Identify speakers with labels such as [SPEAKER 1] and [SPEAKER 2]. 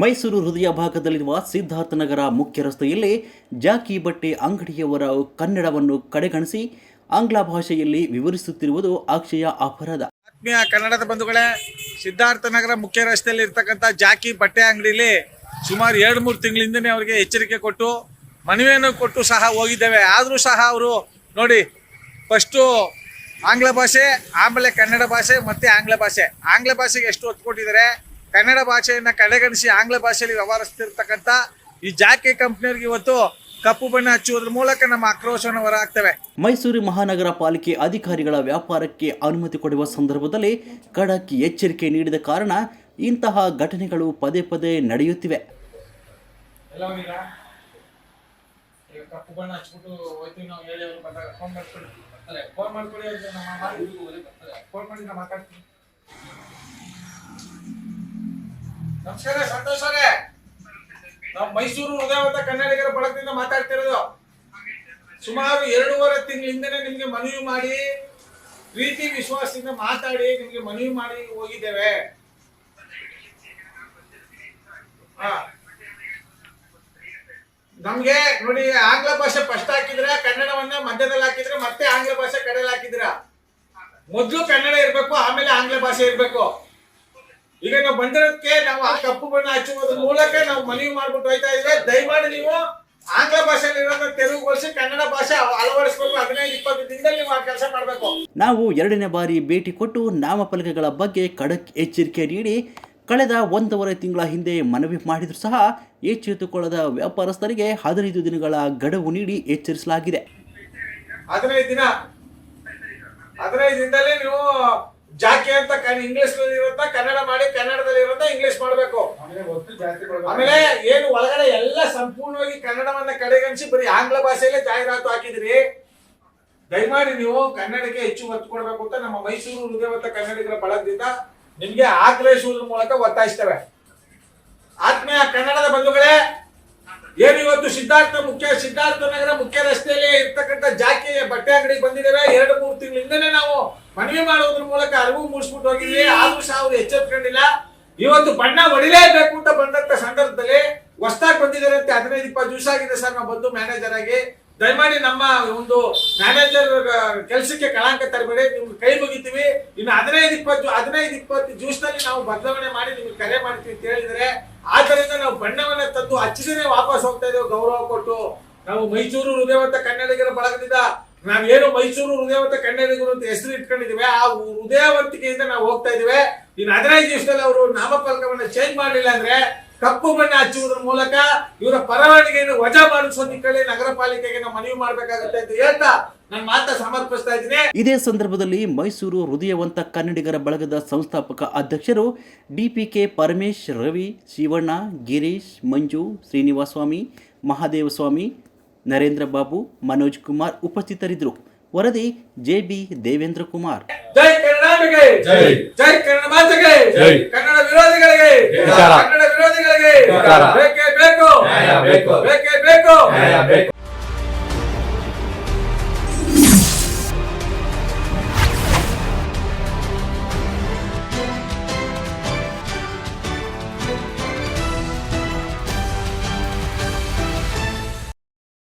[SPEAKER 1] ಮೈಸೂರು ಹೃದಯ ಭಾಗದಲ್ಲಿರುವ ಸಿದ್ಧಾರ್ಥನಗರ ಮುಖ್ಯ ರಸ್ತೆಯಲ್ಲಿ ಜಾಕಿ ಬಟ್ಟೆ ಅಂಗಡಿಯವರ ಕನ್ನಡವನ್ನು ಕಡೆಗಣಿಸಿ ಆಂಗ್ಲ ಭಾಷೆಯಲ್ಲಿ ವಿವರಿಸುತ್ತಿರುವುದು ಆಕ್ಷಯ ಅಪರಾಧ.
[SPEAKER 2] ಆತ್ಮೀಯ ಕನ್ನಡದ ಬಂಧುಗಳೇ, ಸಿದ್ಧಾರ್ಥ ನಗರ ಮುಖ್ಯ ರಸ್ತೆಯಲ್ಲಿ ಇರ್ತಕ್ಕಂಥ ಜಾಕಿ ಬಟ್ಟೆ ಅಂಗಡಿಲಿ ಸುಮಾರು ಎರಡು ಮೂರು ತಿಂಗಳಿಂದನೇ ಅವರಿಗೆ ಎಚ್ಚರಿಕೆ ಕೊಟ್ಟು, ಮನವಿಯನ್ನು ಕೊಟ್ಟು ಸಹ ಹೋಗಿದ್ದೇವೆ. ಆದರೂ ಸಹ ಅವರು ನೋಡಿ ಫಸ್ಟು ಆಂಗ್ಲ ಭಾಷೆ, ಆಮೇಲೆ ಕನ್ನಡ ಭಾಷೆ, ಮತ್ತು ಆಂಗ್ಲ ಭಾಷೆ. ಆಂಗ್ಲ ಭಾಷೆಗೆ ಎಷ್ಟು ಒತ್ತು ಕೊಟ್ಟಿದ್ದಾರೆ? ಕನ್ನಡ ಭಾಷೆಯನ್ನು ಕಡೆಗಣಿಸಿ ಆಂಗ್ಲ ಭಾಷೆಯಲ್ಲಿ ವ್ಯವಹರಿಸ್ತಿರ್ತಕ್ಕಂಥ ಈ ಜಾಕೆ ಕಂಪ್ನಿಯವ್ರಿಗೆ ಇವತ್ತು ಕಪ್ಪು ಬಣ್ಣ ಹಚ್ಚುವುದ್ರ ಮೂಲಕ ನಮ್ಮ ಆಕ್ರೋಶವನ್ನು ಹೊರಹಾಕ್ತವೆ.
[SPEAKER 1] ಮೈಸೂರು ಮಹಾನಗರ ಪಾಲಿಕೆ ಅಧಿಕಾರಿಗಳ ವ್ಯಾಪಾರಕ್ಕೆ ಅನುಮತಿ ಕೊಡುವ ಸಂದರ್ಭದಲ್ಲಿ ಖಡಕ್ ಎಚ್ಚರಿಕೆ ನೀಡಿದ ಕಾರಣ ಇಂತಹ ಘಟನೆಗಳು ಪದೇ ಪದೇ ನಡೆಯುತ್ತಿವೆ.
[SPEAKER 2] ಎಲ್ಲ ನಮಸ್ಕಾರ, ಸಂತೋಷ್ ಅವರೇ. ನಾವು ಮೈಸೂರು ಹೃದಯವಂತ ಕನ್ನಡಿಗರ ಬಳಗದಿಂದ ಮಾತಾಡ್ತಿರೋದು. ಸುಮಾರು ಎರಡೂವರೆ ತಿಂಗಳಿಂದನೇ ನಿಮಗೆ ಮನವಿ ಮಾಡಿ, ಪ್ರೀತಿ ವಿಶ್ವಾಸದಿಂದ ಮಾತಾಡಿ ನಿಮಗೆ ಮನವಿ ಮಾಡಿ ಹೋಗಿದ್ದೇವೆ. ನಮ್ಗೆ ನೋಡಿ, ಆಂಗ್ಲ ಭಾಷೆ ಫಸ್ಟ್ ಹಾಕಿದ್ರೆ, ಕನ್ನಡವನ್ನ ಮಧ್ಯದಲ್ಲಿ ಹಾಕಿದ್ರೆ, ಮತ್ತೆ ಆಂಗ್ಲ ಭಾಷೆ ಕಡೆಯಲ್ಲಿ ಹಾಕಿದ್ರ. ಮೊದಲು ಕನ್ನಡ ಇರಬೇಕು, ಆಮೇಲೆ ಆಂಗ್ಲ ಭಾಷೆ ಇರ್ಬೇಕು. ಈಗ ನಾವು ಬಂದಿರೋದಕ್ಕೆ ನಾವು ಆ ಕಪ್ಪು ಬಣ್ಣ ಹಚ್ಚುವುದ್ರ ಮೂಲಕ ನಾವು ಮನವಿ ಮಾಡ್ಬಿಟ್ಟು ಹೋಯ್ತಾ ಇದ್ರೆ ದಯಮಾಡಿ ನೀವು ಆಂಗ್ಲ ಭಾಷೆಯಲ್ಲಿ ತೆಲುಗು ತೆಲುಗುಗೊಳಿಸಿ ಕನ್ನಡ ಭಾಷೆ ಅಳವಡಿಸ್ಬೇಕು ಹದಿನೈದು ಇಪ್ಪತ್ತು ದಿನದಲ್ಲಿ ನೀವು ಆ ಕೆಲಸ ಮಾಡಬೇಕು.
[SPEAKER 1] ನಾವು ಎರಡನೇ ಬಾರಿ ಭೇಟಿ ಕೊಟ್ಟು ನಾಮಫಲಕಗಳ ಬಗ್ಗೆ ಖಡಕ್ ಎಚ್ಚರಿಕೆ ನೀಡಿ ಕಳೆದ ಒಂದೂವರೆ ತಿಂಗಳ ಹಿಂದೆ ಮನವಿ ಮಾಡಿದರೂ ಸಹ ಎಚ್ಚೆತ್ತುಕೊಳ್ಳದ ವ್ಯಾಪಾರಸ್ಥರಿಗೆ ಹದಿನೈದು ದಿನಗಳ ಗಡುವು ನೀಡಿ ಎಚ್ಚರಿಸಲಾಗಿದೆ.
[SPEAKER 2] ಹದಿನೈದು ದಿನ. ಹದಿನೈದು ದಿನದಲ್ಲಿ ನೀವು ಜಾಕಿ ಅಂತ ಇಂಗ್ಲಿಷ್ ಇರುತ್ತ ಕನ್ನಡ ಮಾಡಿ ಕನ್ನಡದಲ್ಲಿ ಇರುತ್ತ ಇಂಗ್ಲಿಷ್ ಮಾಡ್ಬೇಕು. ಆಮೇಲೆ ಏನು ಒಳಗಡೆ ಎಲ್ಲ ಸಂಪೂರ್ಣವಾಗಿ ಕನ್ನಡವನ್ನ ಕಡೆಗಣಿಸಿ ಬರೀ ಆಂಗ್ಲ ಭಾಷೆಯಲ್ಲೇ ಜಾಹೀರಾತು ಹಾಕಿದ್ರಿ. ದಯಮಾಡಿ ನೀವು ಕನ್ನಡಕ್ಕೆ ಹೆಚ್ಚು ಒತ್ತು ಕೊಡಬೇಕು ಅಂತ ನಮ್ಮ ಮೈಸೂರು ಹೃದಯವಂತ ಕನ್ನಡಿಗರ ಬಳಗದಿಂದ ನಿಮ್ಗೆ ಆಗ್ರಹಿಸುವುದ್ರ ಮೂಲಕ ಒತ್ತಾಯಿಸ್ತೇವೆ. ಆತ್ಮೀಯ ಕನ್ನಡದ ಬಂಧುಗಳೇ ಏನು ಇವತ್ತು ಸಿದ್ಧಾರ್ಥ ಮುಖ್ಯ ಸಿದ್ಧಾರ್ಥ ನಗರ ಮುಖ್ಯ ರಸ್ತೆಯಲ್ಲಿ ಇರ್ತಕ್ಕಂಥ ಜಾಕಿ ಬಟ್ಟೆ ಅಂಗಡಿಗೆ ಬಂದಿದ್ದೇವೆ. ಎರಡು ಮೂರು ತಿಂಗಳಿಂದನೇ ನಾವು ಮನವಿ ಮಾಡೋದ್ರ ಮೂಲಕ ಅರಿವು ಮೂಡಿಸ್ಬಿಟ್ಟು ಹೋಗಿದ್ವಿ. ಆದ್ರೂ ಸಹ ಅವ್ರು ಎಚ್ಚೆತ್ಕೊಂಡಿಲ್ಲ. ಇವತ್ತು ಬಣ್ಣ ಹೊಡಿಲೇಬೇಕು ಅಂತ ಬಂದಂತ ಸಂದರ್ಭದಲ್ಲಿ ಹೊಸ್ದಾಗಿ ಬಂದಿದ್ದಾರೆ ಅಂತ ಹದಿನೈದು ಇಪ್ಪತ್ತು ದಿವಸ ಆಗಿದೆ ಸರ್ ನಾವು ಬಂದು ಮ್ಯಾನೇಜರ್ ಆಗಿ. ದಯಮಾಡಿ ನಮ್ಮ ಒಂದು ಮ್ಯಾನೇಜರ್ ಕೆಲಸಕ್ಕೆ ಕಳಂಕ ತರಬೇಡಿ. ನಿಮ್ಗೆ ಕೈ ಮುಗಿತೀವಿ. ಇನ್ನು ಹದಿನೈದು ಇಪ್ಪತ್ತು ಹದಿನೈದು ಇಪ್ಪತ್ತು ದಿವಸದಲ್ಲಿ ನಾವು ಬದಲಾವಣೆ ಮಾಡಿ ನಿಮ್ಗೆ ಕರೆ ಮಾಡ್ತೀವಿ ಅಂತ ಹೇಳಿದರೆ ಆದ್ದರಿಂದ ನಾವು ಬಣ್ಣವನ್ನ ತಂದು ಹಚ್ಚಿದ್ರೆ ವಾಪಸ್ ಹೋಗ್ತಾ ಇದ್ದೇವೆ. ಗೌರವ ಕೊಟ್ಟು ನಾವು ಮೈಸೂರು ಹೃದಯವಂತ ಕನ್ನಡಿಗರ ಬಳಗದಿಂದ ನಾವೇನು ಮೈಸೂರು ಹೃದಯವಂತ ಕನ್ನಡಿಗರು ಅಂತ ಹೆಸರು ಇಟ್ಕೊಂಡಿದ್ದೇವೆ. ಆ ಹೃದಯವಂತಿಕೆಯಿಂದ ನಾವು ಹೋಗ್ತಾ ಇದ್ದೇವೆ. ಇನ್ನು ಹದಿನೈದು ದಿವಸದಲ್ಲಿ ಅವರು ನಾಮಫಲಕವನ್ನ ಚೇಂಜ್ ಮಾಡಲಿಲ್ಲ ಅಂದ್ರೆ ಕಪ್ಪು ಬಣ್ಣ ಹಚ್ಚುವುದರ ಮೂಲಕ ಇವರ ಪರವಾನಿಗೆಯನ್ನು ವಜಾ ಮಾಡಿಸೋದಿಕ್ಕಲ್ಲಿ ನಗರ ಪಾಲಿಕೆಗೆ ನಾವು ಮನವಿ ಮಾಡಬೇಕಾಗುತ್ತೆ ಅಂತ ಹೇಳ್ತಾ ನನ್ನ ಮಾತ್ರ ಸಮರ್ಪಿಸ್ತಾ ಇದ್ದೀನಿ.
[SPEAKER 1] ಇದೇ ಸಂದರ್ಭದಲ್ಲಿ ಮೈಸೂರು ಹೃದಯವಂತ ಕನ್ನಡಿಗರ ಬಳಗದ ಸಂಸ್ಥಾಪಕ ಅಧ್ಯಕ್ಷರು ಡಿಪಿಕೆ ಪರಮೇಶ್ ರವಿ, ಶಿವಣ್ಣ, ಗಿರೀಶ್, ಮಂಜು ಶ್ರೀನಿವಾಸ ಸ್ವಾಮಿ ಮಹಾದೇವ ಸ್ವಾಮಿ ನರೇಂದ್ರ ಬಾಬು ಮನೋಜ್ ಕುಮಾರ್ ಉಪಸ್ಥಿತರಿದ್ದರು ವರದಿ ಜೆಬಿ ದೇವೇಂದ್ರ ಕುಮಾರ್
[SPEAKER 2] ಜೈ ಕರ್ನಾಟಕ
[SPEAKER 3] ಜೈ.
[SPEAKER 2] ಜೈ ಕನ್ನಡ ಮಾತೆಗೆ
[SPEAKER 3] ಜೈ.
[SPEAKER 2] ಕನ್ನಡ ವಿರೋಧಿಗಳಿಗೆ. ಕನ್ನಡ ವಿರೋಧಿಗಳಿಗೆ. ಬೇಕೇ ಬೇಕು
[SPEAKER 3] ನ್ಯಾಯ ಬೇಕು.
[SPEAKER 2] ಬೇಕೇ ಬೇಕು
[SPEAKER 3] ನ್ಯಾಯ ಬೇಕು